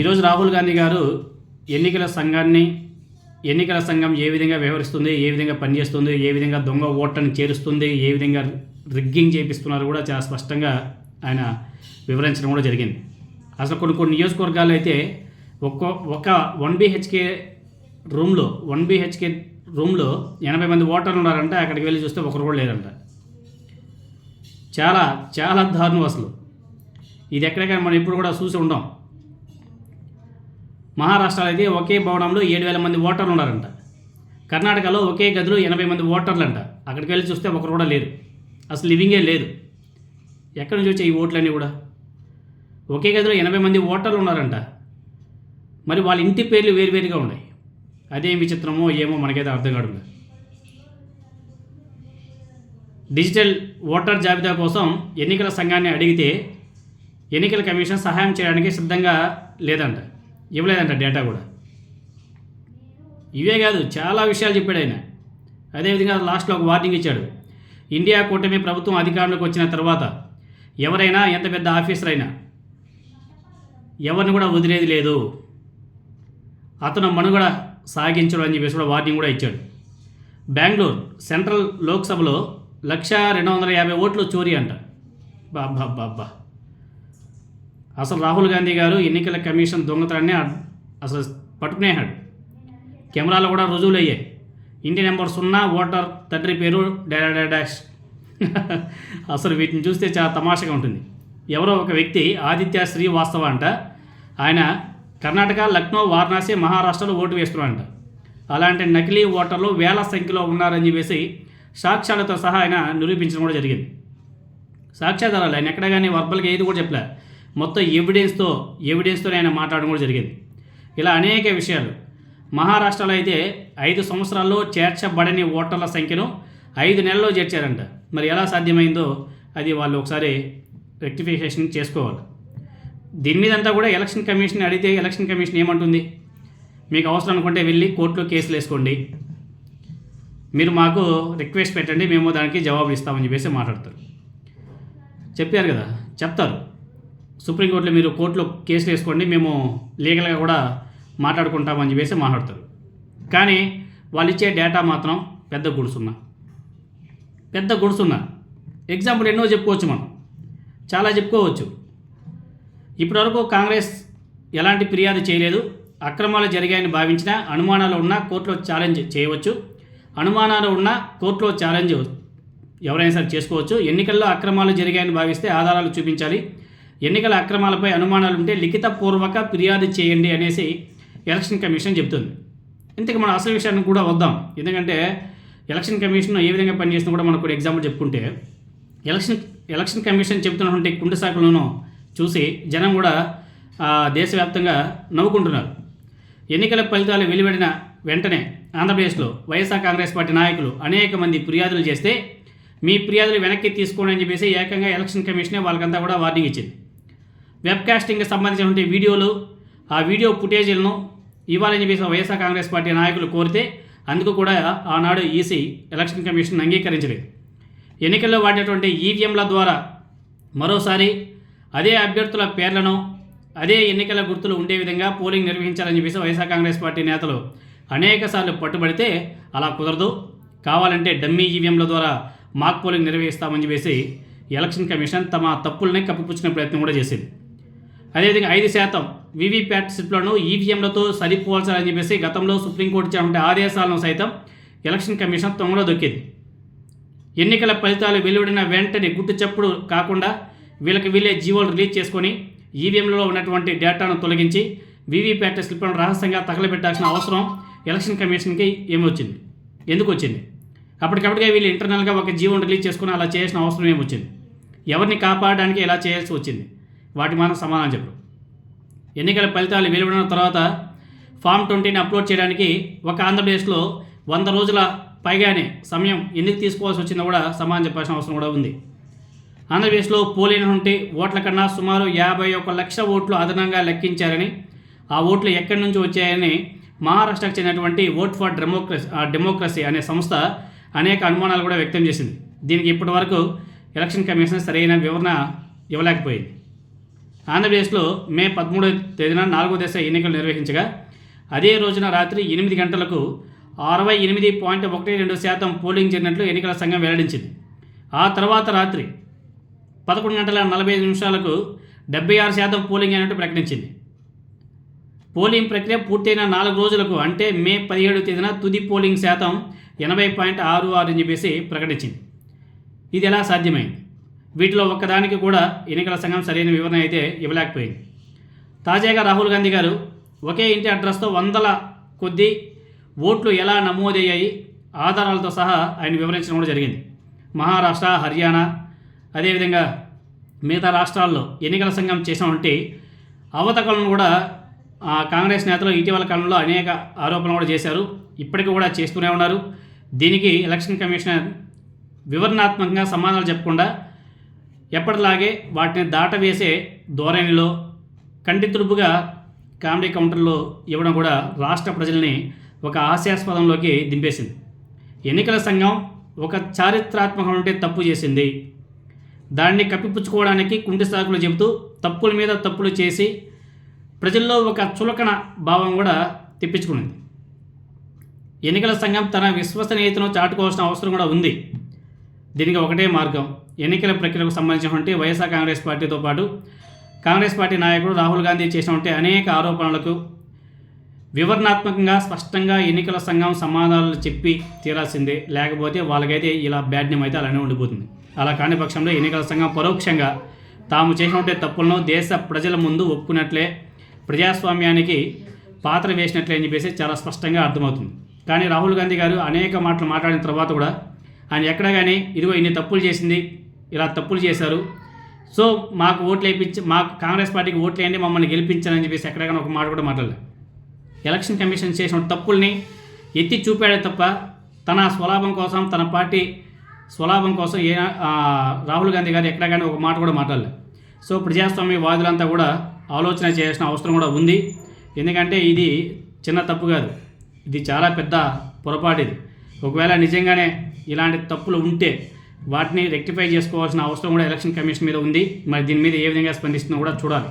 ఈరోజు రాహుల్ గాంధీ గారు ఎన్నికల సంఘాన్ని ఎన్నికల సంఘం ఏ విధంగా వ్యవహరిస్తుంది ఏ విధంగా పనిచేస్తుంది ఏ విధంగా దొంగ ఓట్లను చేరుస్తుంది ఏ విధంగా రిగ్గింగ్ చేపిస్తున్నారు కూడా చాలా స్పష్టంగా ఆయన వివరించడం కూడా జరిగింది. అసలు కొన్ని కొన్ని నియోజకవర్గాలు అయితే ఒక్కో ఒక వన్ బీహెచ్కే రూమ్లో వన్ బీహెచ్కే రూమ్లో ఎనభై మంది ఓటర్లు ఉన్నారంట అక్కడికి వెళ్ళి చూస్తే ఒకరు కూడా లేరంట. చాలా చాలా దారుణం అసలు. ఇది ఎక్కడికైనా మనం ఇప్పుడు కూడా చూసి ఉండం. మహారాష్ట్రలో అయితే ఒకే భవనంలో ఏడు వేల మంది ఓటర్లు ఉన్నారంట. కర్ణాటకలో ఒకే గదిలో ఎనభై మంది ఓటర్లు అంట అక్కడికి వెళ్ళి చూస్తే ఒకరు కూడా లేరు. అసలు లివింగే లేదు. ఎక్కడి నుంచి వచ్చాయి ఈ ఓట్లన్నీ కూడా? ఒకే గదిలో ఎనభై మంది ఓటర్లు ఉన్నారంట. మరి వాళ్ళ ఇంటి పేర్లు వేరువేరుగా ఉన్నాయి. అదేం విచిత్రమో ఏమో మనకైతే అర్థం కాదు డిజిటల్ ఓటర్ జాబితా కోసం ఎన్నికల సంఘాన్ని అడిగితే ఎన్నికల కమిషన్ సహాయం చేయడానికి సిద్ధంగా లేదంట. ఇవ్వలేదంట డేటా కూడా. ఇవే కాదు చాలా విషయాలు చెప్పాడు ఆయన. అదేవిధంగా లాస్ట్లో ఒక వార్నింగ్ ఇచ్చాడు. ఇండియా కూటమి ప్రభుత్వం అధికారంలోకి వచ్చిన తర్వాత ఎవరైనా ఎంత పెద్ద ఆఫీసర్ అయినా ఎవరిని కూడా వదిలేది లేదు. అతను మనుగడ సాగించడం అని చెప్పేసి కూడా వార్నింగ్ కూడా ఇచ్చాడు. బెంగళూరు సెంట్రల్ లోక్సభలో లక్ష రెండు వందల యాభై ఓట్లు చోరీ అంట. బాబ్బా బాబ్బా అసలు రాహుల్ గాంధీ గారు ఎన్నికల కమిషన్ దొంగతనాన్ని అసలు పట్టుకునేహాడు కెమెరాలో కూడా రుజువులు అయ్యాయి. ఇంటి నెంబర్ సున్నా ఓటర్ తండ్రి పేరు డాష్. అసలు వీటిని చూస్తే చాలా తమాషగా ఉంటుంది. ఎవరో ఒక వ్యక్తి ఆదిత్య శ్రీవాస్తవ అంట. ఆయన కర్ణాటక లక్నో వారణాసి మహారాష్ట్రలో ఓటు వేస్తున్నాడంట అలాంటి నకిలీ ఓటర్లు వేల సంఖ్యలో ఉన్నారని చెప్పేసి సాక్ష్యాలతో సహా ఆయన నిరూపించడం కూడా జరిగింది. సాక్ష్యాధారాలు ఆయన ఎక్కడ కానీ వర్బల్గా ఏది కూడా చెప్పలే. మొత్తం ఎవిడెన్స్తో ఎవిడెన్స్తో ఆయన మాట్లాడడం కూడా జరిగింది. ఇలా అనేక విషయాలు. మహారాష్ట్రలో అయితే ఐదు సంవత్సరాల్లో చేర్చబడని ఓటర్ల సంఖ్యను ఐదు నెలల్లో చేర్చారంట. మరి ఎలా సాధ్యమైందో అది వాళ్ళు ఒకసారి రెక్టిఫికేషన్ చేసుకోవాలి. దీని మీదంతా కూడా ఎలక్షన్ కమిషన్ అడిగితే ఎలక్షన్ కమిషన్ ఏమంటుంది? మీకు అవసరం అనుకుంటే వెళ్ళి కోర్టులో కేసులు వేసుకోండి. మీరు మాకు రిక్వెస్ట్ పెట్టండి మేము దానికి జవాబు ఇస్తామని చెప్పేసి మాట్లాడతారు. చెప్పారు కదా? చెప్తారు. సుప్రీంకోర్టులో మీరు కోర్టులో కేసులు వేసుకోండి మేము లీగల్గా కూడా మాట్లాడుకుంటామని చెప్పేసి మాట్లాడతారు. కానీ వాళ్ళు ఇచ్చే డేటా మాత్రం పెద్ద గుడుసున్నా. పెద్ద గుడుసున్నా. ఎగ్జాంపుల్ ఎన్నో చెప్పుకోవచ్చు మనం. చాలా చెప్పుకోవచ్చు. ఇప్పటివరకు కాంగ్రెస్ ఎలాంటి ఫిర్యాదు చేయలేదు. అక్రమాలు జరిగాయని భావించినా అనుమానాలు ఉన్నా కోర్టులో ఛాలెంజ్ చేయవచ్చు. అనుమానాలు ఉన్నా కోర్టులో ఛాలెంజ్ ఎవరైనా సరే చేసుకోవచ్చు. ఎన్నికల్లో అక్రమాలు జరిగాయని భావిస్తే ఆధారాలు చూపించాలి. ఎన్నికల అక్రమాలపై అనుమానాలు ఉంటే లిఖితపూర్వక ఫిర్యాదు చేయండి అనేసి ఎలక్షన్ కమిషన్ చెబుతుంది ఇంతకు మన అసలు విషయాన్ని కూడా వద్దాం. ఎందుకంటే ఎలక్షన్ కమిషన్ ఏ విధంగా పనిచేస్తుందో కూడా మనకు ఎగ్జాంపుల్ చెప్పుకుంటే ఎలక్షన్ ఎలక్షన్ కమిషన్ చెబుతున్నటువంటి కుండు శాఖలను చూసి జనం కూడా దేశవ్యాప్తంగా నవ్వుకుంటున్నారు. ఎన్నికల ఫలితాలు వెలువడిన వెంటనే ఆంధ్రప్రదేశ్లో వైఎస్ఆర్ కాంగ్రెస్ పార్టీ నాయకులు అనేక మంది ఫిర్యాదులు చేస్తే మీ ఫిర్యాదులు వెనక్కి తీసుకోండి అని చెప్పేసి ఏకంగా ఎలక్షన్ కమిషనే వాళ్ళకంతా కూడా వార్నింగ్ ఇచ్చింది. వెబ్కాస్టింగ్కి సంబంధించినటువంటి వీడియోలు ఆ వీడియో ఫుటేజీలను ఇవ్వాలని చెప్పేసి వైఎస్ఆర్ కాంగ్రెస్ పార్టీ నాయకులు కోరితే అందుకు కూడా ఆనాడు ఈసీ ఎలక్షన్ కమిషన్ అంగీకరించలేదు. ఎన్నికల్లో వాడేటువంటి ఈవీఎంల ద్వారా మరోసారి అదే అభ్యర్థుల పేర్లను అదే ఎన్నికల గుర్తులు ఉండే విధంగా పోలింగ్ నిర్వహించాలని చెప్పేసి వైఎస్ఆర్ కాంగ్రెస్ పార్టీ నేతలు అనేక సార్లు పట్టుబడితే అలా కుదరదు. కావాలంటే డమ్మీ ఈవీఎంల ద్వారా మాక్ పోలింగ్ నిర్వహిస్తామని చెప్పేసి ఎలక్షన్ కమిషన్ తమ తప్పుల్ని కప్పిపుచ్చిన ప్రయత్నం కూడా చేసింది. అదేవిధంగా ఐదు శాతం వీవీప్యాట్ స్లిప్లను ఈవీఎంలతో సరిపోల్చాలని చెప్పేసి గతంలో సుప్రీంకోర్టు ఇచ్చినటువంటి ఆదేశాలను సైతం ఎలక్షన్ కమిషన్ తొంగలో దొక్కింది. ఎన్నికల ఫలితాలు వెలువడిన వెంటనే గుట్టు చప్పుడు కాకుండా వీళ్ళకి వీళ్ళే జీవోలు రిలీజ్ చేసుకొని ఈవీఎంలలో ఉన్నటువంటి డేటాను తొలగించి వీవీప్యాట్ స్లిప్లను రహస్యంగా తగలబెట్టాల్సిన అవసరం ఎలక్షన్ కమిషన్కి ఏమొచ్చింది? ఎందుకు వచ్చింది అప్పటికప్పటికే వీళ్ళు ఇంటర్నల్గా ఒక జీవోని రిలీజ్ చేసుకుని అలా చేయాల్సిన అవసరం ఏమొచ్చింది? ఎవరిని కాపాడడానికి ఇలా చేయాల్సి వచ్చింది? వాటి మనం సమాధానం చెప్పరు ఎన్నికల ఫలితాలు వెలువడిన తర్వాత ఫామ్ ట్వంటీని అప్లోడ్ చేయడానికి ఒక ఆంధ్రప్రదేశ్లో వంద రోజుల పైగానే సమయం ఎందుకు తీసుకోవాల్సి వచ్చిందో కూడా సమాధానం చెప్పాల్సిన అవసరం కూడా ఉంది. ఆంధ్రప్రదేశ్లో పోలినటువంటి ఓట్ల కన్నా సుమారు యాభై ఒక లక్ష ఓట్లు అదనంగా లెక్కించారని ఆ ఓట్లు ఎక్కడి నుంచి వచ్చాయని మహారాష్ట్రకు చెందినటువంటి ఓట్ ఫర్ డెమోక్రసీ డెమోక్రసీ అనే సంస్థ అనేక అనుమానాలు కూడా వ్యక్తం చేసింది. దీనికి ఇప్పటివరకు ఎలక్షన్ కమిషన్ సరైన వివరణ ఇవ్వలేకపోయింది. ఆంధ్రప్రదేశ్లో మే పదమూడవ తేదీన నాలుగో దశ ఎన్నికలు నిర్వహించగా అదే రోజున రాత్రి ఎనిమిది గంటలకు అరవై ఎనిమిది పాయింట్ ఒకటి రెండు శాతం పోలింగ్ జరిగినట్లు ఎన్నికల సంఘం వెల్లడించింది. ఆ తర్వాత రాత్రి పదకొండు గంటల నలభై ఐదు నిమిషాలకు డెబ్బై ఆరు శాతం పోలింగ్ అయినట్టు ప్రకటించింది. పోలింగ్ ప్రక్రియ పూర్తయిన నాలుగు రోజులకు అంటే మే పదిహేడు తేదీన తుది పోలింగ్ శాతం ఎనభై పాయింట్ ఆరు ఆరు అని చెప్పేసి ప్రకటించింది. ఇది ఎలా సాధ్యమైంది? వీటిలో ఒక్కదానికి కూడా ఎన్నికల సంఘం సరైన వివరణ అయితే ఇవ్వలేకపోయింది. తాజాగా రాహుల్ గాంధీ గారు ఒకే ఇంటి అడ్రస్తో వందల కొద్దీ ఓట్లు ఎలా నమోదయ్యాయి ఆధారాలతో సహా ఆయన వివరించడం కూడా జరిగింది. మహారాష్ట్ర హర్యానా అదేవిధంగా మిగతా రాష్ట్రాల్లో ఎన్నికల సంఘం చేసినటువంటి అవతకలను కూడా ఆ, కాంగ్రెస్ నేతలు ఇటీవల కాలంలో అనేక ఆరోపణలు కూడా చేశారు. ఇప్పటికీ కూడా చేస్తూనే ఉన్నారు. దీనికి ఎలక్షన్ కమిషనర్ వివరణాత్మకంగా సమాధానాలు చెప్పకుండా ఎప్పటిలాగే వాటిని దాటవేసే ధోరణిలో కంటితుడుపుగా కామెడీ కౌంటర్లో ఇవ్వడం కూడా రాష్ట్ర ప్రజల్ని ఒక హాస్యాస్పదంలోకి దింపేసింది. ఎన్నికల సంఘం ఒక చారిత్రాత్మకమైన తప్పు చేసింది. దాన్ని కప్పిపుచ్చుకోవడానికి కుంటి సాకులు చెబుతూ తప్పుల మీద తప్పులు చేసి ప్రజల్లో ఒక చులకన భావం కూడా తెప్పించుకున్నది ఎన్నికల సంఘం తన విశ్వసనీయతను చాటుకోవాల్సిన అవసరం కూడా ఉంది. దీనికి ఒకటే మార్గం. ఎన్నికల ప్రక్రియకు సంబంధించినటువంటి వైఎస్ఆర్ కాంగ్రెస్ పార్టీతో పాటు కాంగ్రెస్ పార్టీ నాయకుడు రాహుల్ గాంధీ చేసినటువంటి అనేక ఆరోపణలకు వివరణాత్మకంగా స్పష్టంగా ఎన్నికల సంఘం సమాధానాలు చెప్పి తీరాల్సిందే. లేకపోతే వాళ్ళకైతే ఇలా బ్యాడ్ నేమ్ అయితే అలానే ఉండిపోతుంది. అలా కాని పక్షంలో ఎన్నికల సంఘం పరోక్షంగా తాము చేసినటువంటి తప్పులను దేశ ప్రజల ముందు ఒప్పుకున్నట్లే ప్రజాస్వామ్యానికి పాత్ర వేసినట్లే అని చెప్పేసి చాలా స్పష్టంగా అర్థమవుతుంది. కానీ రాహుల్ గాంధీ గారు అనేక మాటలు మాట్లాడిన తర్వాత కూడా ఆయన ఎక్కడ కానీ ఇదిగో ఇన్ని తప్పులు చేసింది ఇలా తప్పులు చేశారు. సో మాకు ఓట్లు వేయించి మాకు కాంగ్రెస్ పార్టీకి ఓట్లు వేయండి మమ్మల్ని గెలిపించాలని చెప్పేసి ఎక్కడైనా ఒక మాట కూడా మాట్లాడలేదు ఎలక్షన్ కమిషన్ చేసిన తప్పుల్ని ఎత్తి చూపాడే తప్ప తన స్వలాభం కోసం తన పార్టీ స్వలాభం కోసం ఏ రాహుల్ గాంధీ గారు ఎక్కడ కానీ ఒక మాట కూడా మాట్లాడలేదు సో ప్రజాస్వామ్య వాదులంతా కూడా ఆలోచన చేయాల్సిన అవసరం కూడా ఉంది. ఎందుకంటే ఇది చిన్న తప్పు కాదు. ఇది చాలా పెద్ద పొరపాటు ఇది. ఒకవేళ నిజంగానే ఇలాంటి తప్పులు ఉంటే వాటిని రెక్టిఫై చేసుకోవాల్సిన అవసరం కూడా ఎలక్షన్ కమిషన్ మీద ఉంది. మరి దీని మీద ఏ విధంగా స్పందిస్తుందో కూడా చూడాలి.